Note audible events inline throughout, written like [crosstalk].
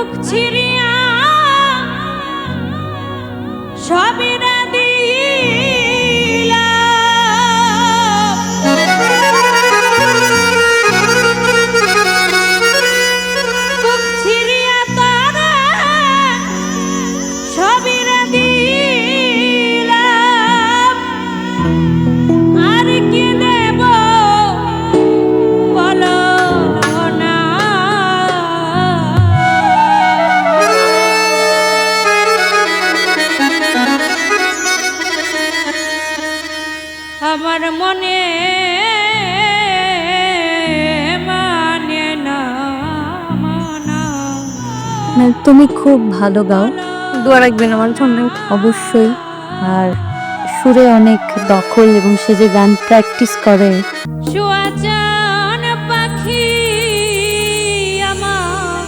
বুক ছিড়িয়া সবিরা মানে তুমি খুব ভালো গাও। দোয়া রাখবেন আমার জন্য। অবশ্যই। আর সুরে অনেক দখল এবং সে যে গান প্র্যাকটিস করে। আমার।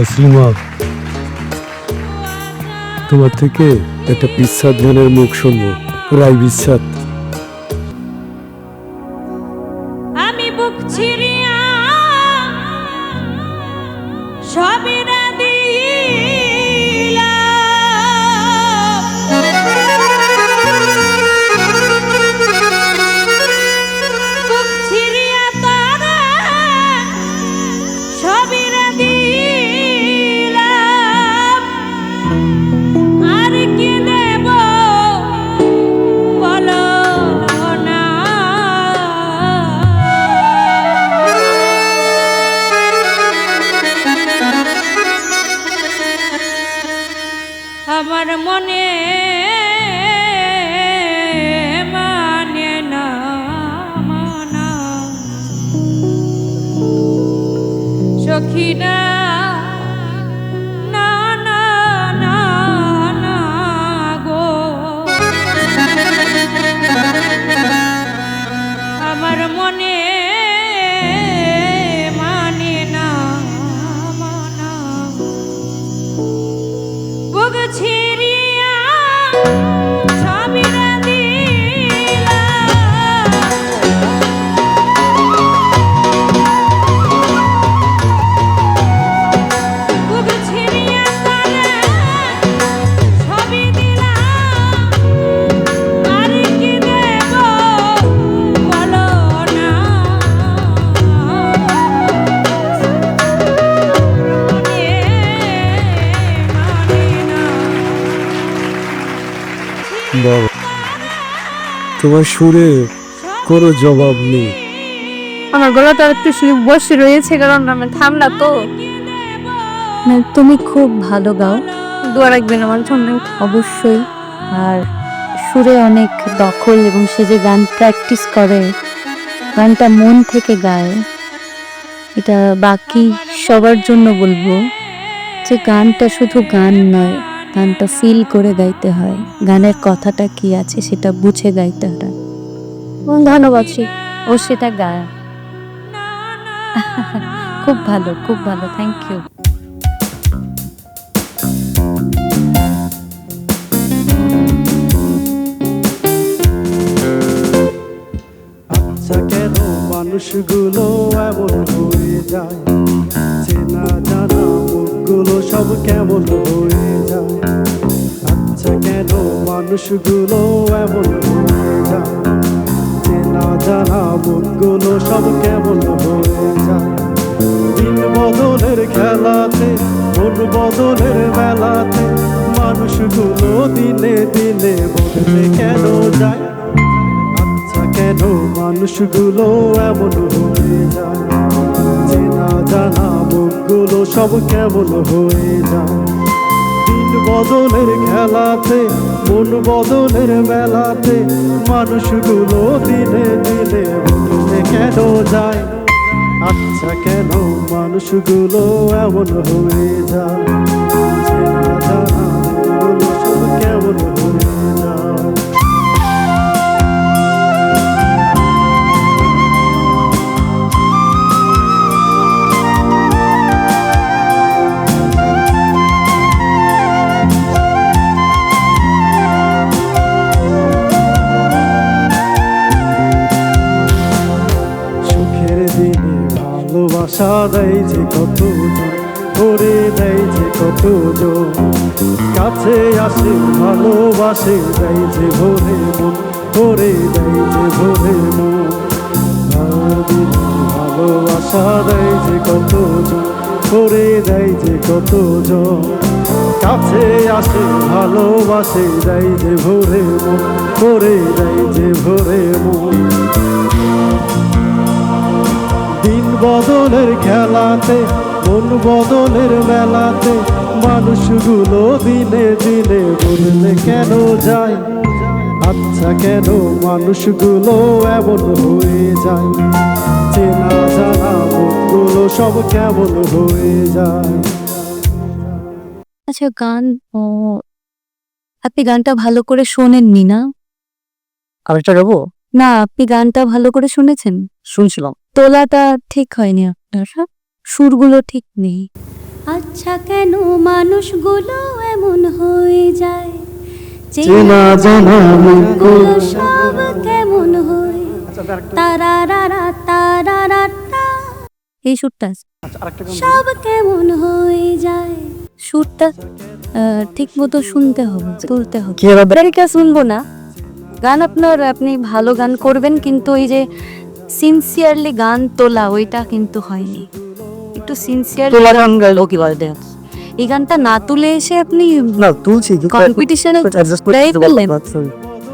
শাশুড়িমা তোমার থেকে একটা বিচ্ছাদ মুখ শুনব। প্রায় বিচ্ছাদ। আমার মনে মানে না মানা। সখী না তোমার সুরে কোনো জবাব নেই। আমার গলা গলাটা একটু শুনে বসে রয়েছে কারণ আমি থামলা তো। তুমি খুব ভালো গাও। দোয়া রাখবেন আমার জন্য। অবশ্যই। আর সুরে অনেক দখল এবং সে যে গান প্র্যাকটিস করে গানটা মন থেকে গায় এটা বাকি সবার জন্য বলব যে গানটা শুধু গান নয় গানটা ফিল করে গাইতে হয়। গানের কথাটা কি আছে সেটা বুঝে গাইতে হয়। ধন্যবাদ সে, ও সেটা গায়। [laughs] খুব ভালো খুব ভালো থ্যাংক ইউ আচ্ছা মানুষগুলো মানুষগুলো এমন হয়ে চেনা জানা মুখগুলো সব কেমন হয়ে যায়। দিন বদলের খেলাতে, মন বদলের মেলাতে, মানুষগুলো দিনে দিনে বদলে কেন যায়? আচ্ছা কেন মানুষগুলো এমন হয়ে যায়? চেনা জানা মুখগুলো সব কেমন হয়ে যায়? দিন বদলের খেলাতে মন বদলের মেলাতে মানুষগুলো দিনে দিলে বদলে কেন যায়? আচ্ছা কেন মানুষগুলো এমন হয়ে যায়? কেমন হয়ে যায়? ভালোবাসা দেয় যে কত করে দেয় যে কত কাছে আসে, ভালোবাসে, দেয় যে ভোরে মন করে দেয় যে ভোরে মন। ভালোবাসা দেয় যে কত করে দেয় যে কত কাছে আসে, ভালোবাসে, দেয় যে ভোরে মন করে দেয় যে ভোরে মন। বদলের খেলাতে মন বদলের মেলাতে মানুষগুলো দিনে দিনে বদলে কেন যায়? আচ্ছা কেন মানুষগুলো এমন হয়ে যায়? চেনা জানা মুখগুলো সব কেমন হয়ে যায়? আচ্ছা গান ও আপনি গানটা ভালো করে শোনেননি না? আরেকটা গাবো? না আপনি গানটা ভালো করে শুনেছেন? শুনছিলাম। তোলাটা ঠিক হয়নি আপনার হ্যাঁ? সুরগুলো ঠিক নেই। আচ্ছা কেন মানুষগুলো এমন হয়ে যায়? চেনা জানা মুখগুলো সব কেমন হয়? তারারারা তারারাটা এই সুরটা সব কেমন হয়ে যায়? সুরটা ঠিক মতো শুনতে হবে তুলতে হবে। কি শুনব না। গান আপনার আপনি ভালো গান করবেন কিন্তু ওই যে সিনসিয়ারলি গান তোলা ওইটা কিন্তু হয়নি। একটু সিনসিয়ার তোলা গান গাইলো কি বলে এই গানটা না তুলে এসে আপনি না তুলছি কম্পিটিশনে।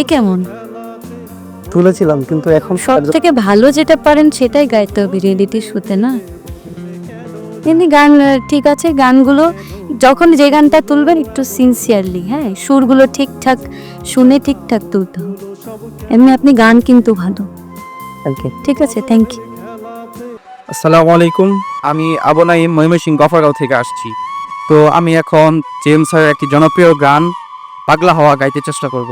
এ কেমন? তুলেছিলাম কিন্তু এখন সব থেকে ভালো যেটা পারেন সেটাই গাইতে হবে রিয়েলিটি শুতে না? এমনি গান ঠিক আছে গানগুলো যখন যে গানটা তুলবেন একটু সিনসিয়ারলি হ্যাঁ? সুরগুলো ঠিকঠাক শুনে ঠিকঠাক তুলতে হবে। এমনি আপনি গান কিন্তু ভালো। Okay. ঠিক আছে থ্যাংক ইউ আসসালামু আলাইকুম। আমি আবনাই ময়মনসিং গফরগাঁও থেকে আসছি। তো আমি এখন জেমস একটি জনপ্রিয় গান, পাগলা হওয়া গাইতে চেষ্টা করব।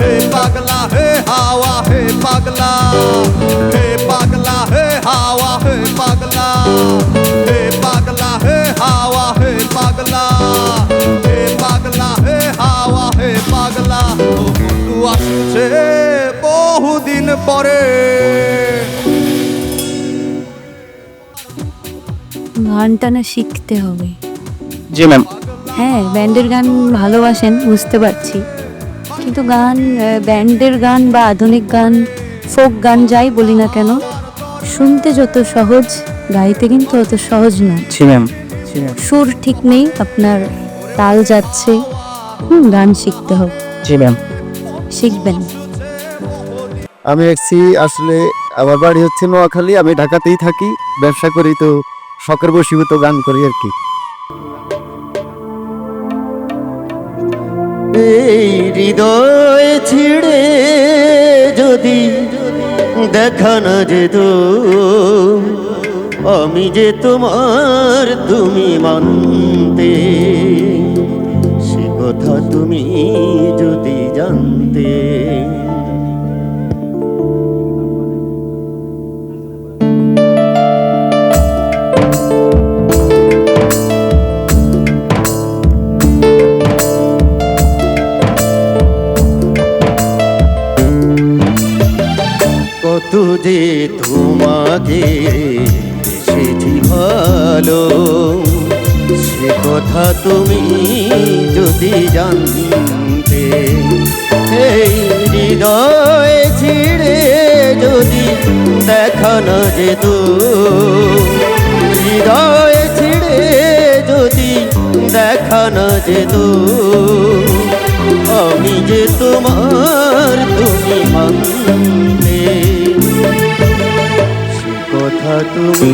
हे पागला हे हवा हे पागला हे पागला हे हवा हे पागला हे पागला हे हवा हे पागला हे पागला हे हवा हे पागला ও বন্ধু আসছে বহুদিন পরে গানটা না শিখতে হবে। জি ম্যাম। হ্যাঁ ব্যান্ডের গান ভালোবাসেন বুঝতে পারছি। কিন্তু গান ব্যান্ডের গান বা আধুনিক গান ফোক গান যাই বলি না কেন শুনতে যত সহজ গাইতে কিন্তু অত সহজ না। জি ম্যাম। সুর ঠিক নেই আপনার তাল যাচ্ছে হুম গান শিখতে হবে। জি ম্যাম। শিখবেন। আমি এসছি আসলে আমার বাড়ি হচ্ছে নোয়াখালী আমি ঢাকাতেই থাকি ব্যবসা করি তো শখের বসীভূত গান করি আর কি। এই হৃদয় ছিড়ে যদি দেখা না যেত, আমি যে তোমার তুমি মানতে, সে কথা তুমি যদি জানতে। যে তোমাকে বেসেছি ভালো, সে কথা তুমি যদি জানতে, এই হৃদয় ছিড়ে যদি দেখা না যেত, হৃদয় ছিড়ে যদি দেখা না যেত, আমি যে তোমার তুমি মানতে তুমি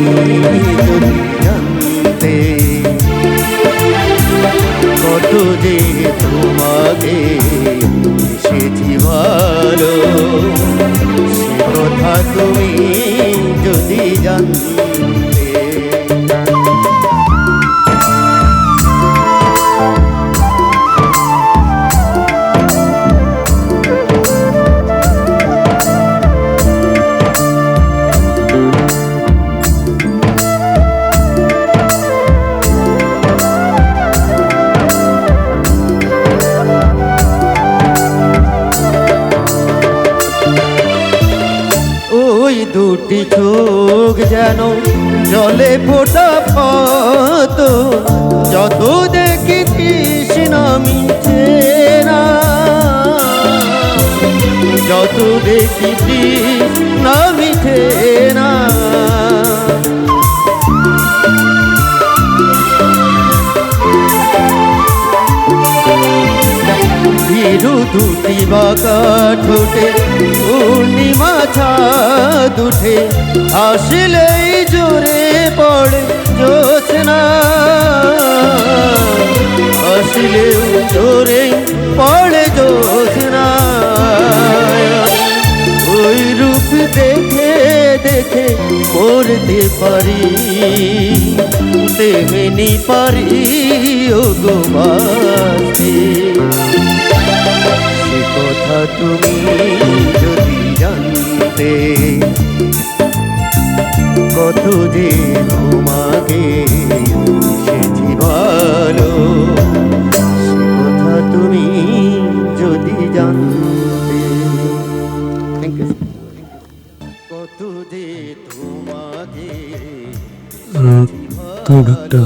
যত দেখি কৃষ্ণ মিঠে না। ভীরু দুটি বাঁকা ঠোঁটে, পূর্ণিমা ছাদ উঠে হাসলেই জোরে পড়ে জোছনা হাসলেও জোরে পড়ে জোছনা দেখে করতে পারি। তেমনি পারি ও গো সে কথা তুমি যদি জানতে, কত যে তোমাকে সেছি ভালো। সে কথা তুমি যদি জানতে তো গানটা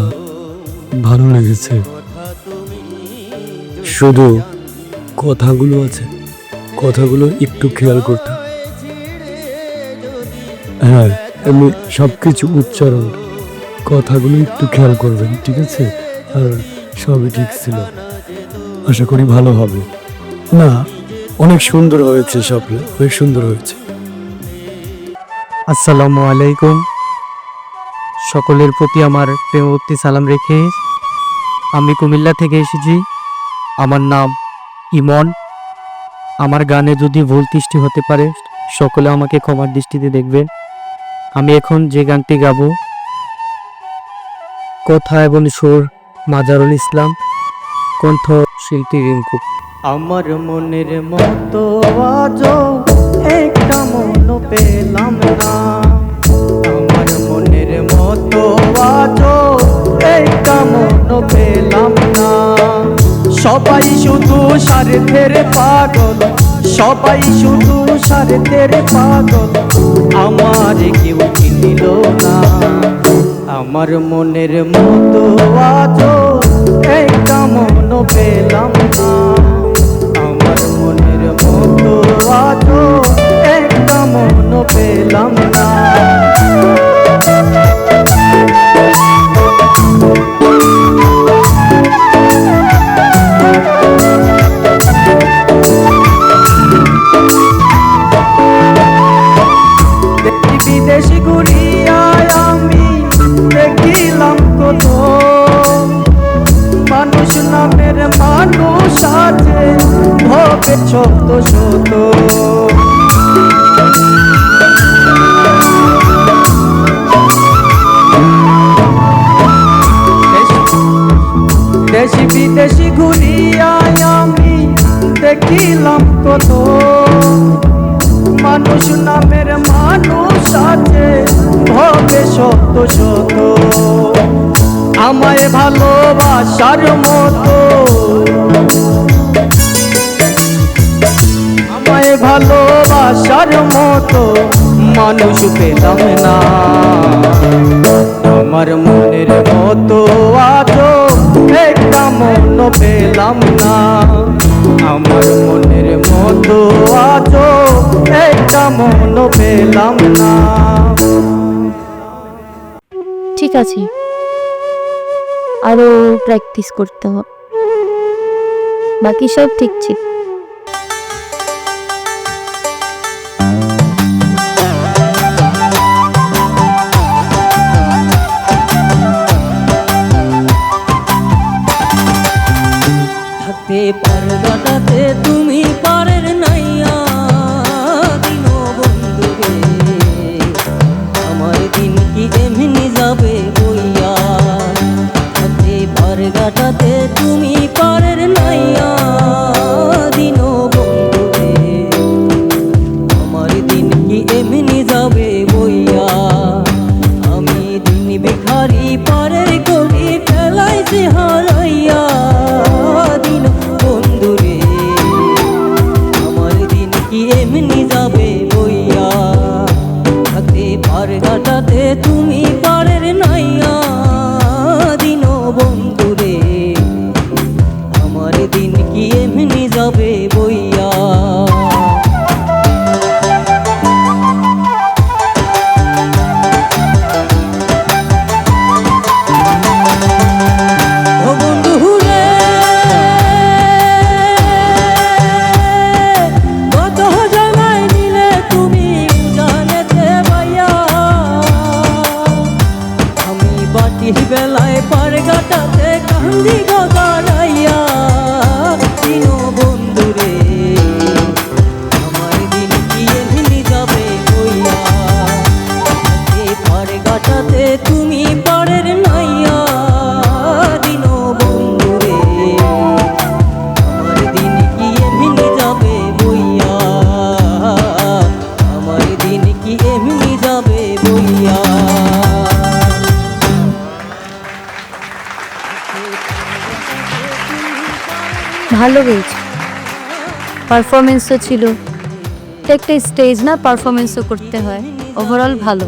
ভালো লেগেছে। শুধু কথাগুলো আছে, কথাগুলো একটু খেয়াল করতে। হ্যাঁ এমনি সব কিছু উচ্চারণ, কথাগুলো একটু খেয়াল করবেন, ঠিক আছে? আর সবই ঠিক ছিল। আশা করি ভালো হবে। না, অনেক সুন্দর হয়েছে সব অনেক সুন্দর হয়েছে। আসসালামু আলাইকুম। সকলের প্রতি আমার প্রেমভক্তি সালাম রেখে আমি কুমিল্লা থেকে এসেছি। আমার নাম ইমন। আমার গানে যদি ভুল দৃষ্টি হতে পারে, সকলে আমাকে ক্ষমার দৃষ্টিতে দেখবেন। আমি এখন যে গানটি গাবো, কথা এবং সুর মাজারুল ইসলাম কণ্ঠ শিল্পী রিঙ্কু। আমার মনের মতো আজও একটা মন পেলাম না। মতো আজও একটা মন পেলাম না। সবাই শুধু স্বার্থের পাগল, সবাই শুধু স্বার্থের পাগল। আমার কেউ চিনিল না। আমার মনের মতো আজও একটা মন পেলাম না। আমার মনের মতো আজও একটা মন পেলাম না। ভবে শত দেশি বিদেশি ঘুরিয়ায় আমি দেখিলাম কত। মানুষ নামের মানুষ আছে, ভবে শত শত আমায় ভালোবাসার মতো ভালোবাসার মতো মানুষ পেলাম না। আমার মনের মতো আজও একটা মন পেলাম না। আমার মনের মতো আজও একটা মন পেলাম না। ঠিক আছে। আরও প্র্যাকটিস করতে হবে। বাকি সব ঠিক ছিল। থাকতে পারগাটাতে তুমি বাটির বেলায় পার গাটাতে কান্দি গদারাইয়া দিন বন্ধু ভালো গেয়েছে পারফরমেন্সও ছিল। একটা স্টেজ না পারফরমেন্সও করতে হয়। ওভারঅল ভালো।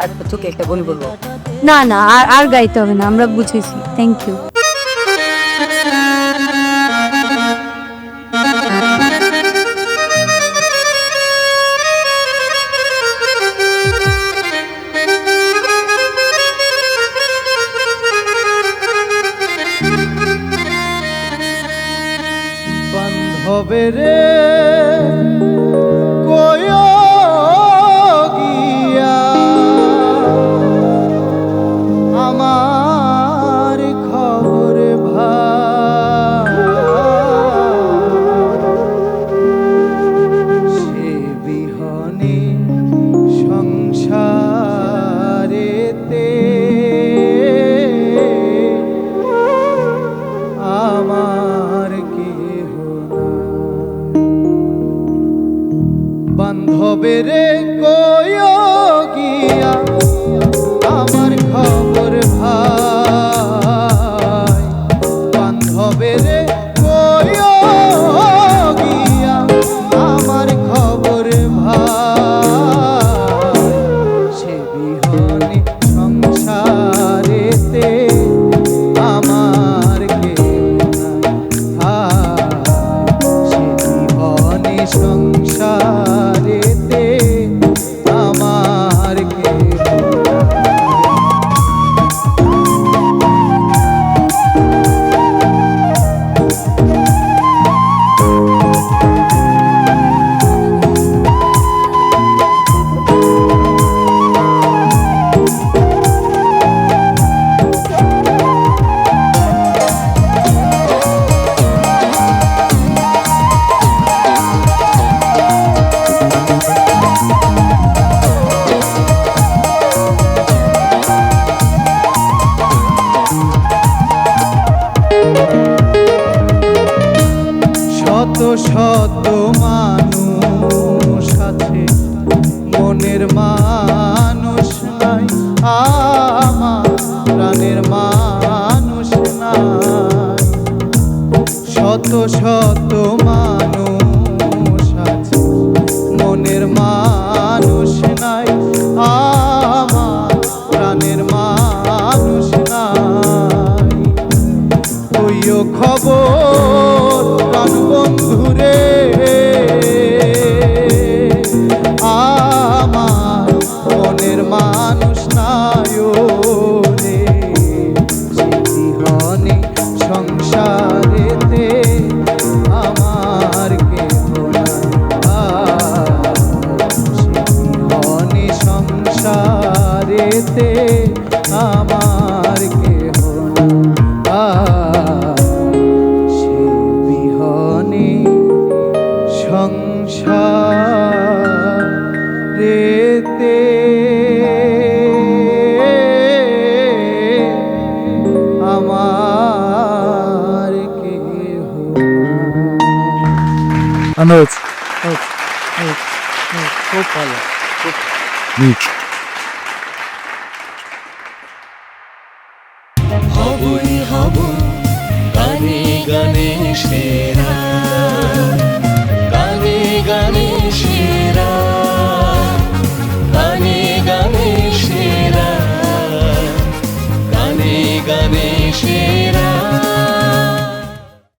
আর তোকে একটা বলি বলব? না না আর আর গাইতে হবে না আমরা বুঝেছি। থ্যাংক ইউ সংসারেতে শত সংসারেতে আমার কেহ অনুজ খুব ভালো। হুম।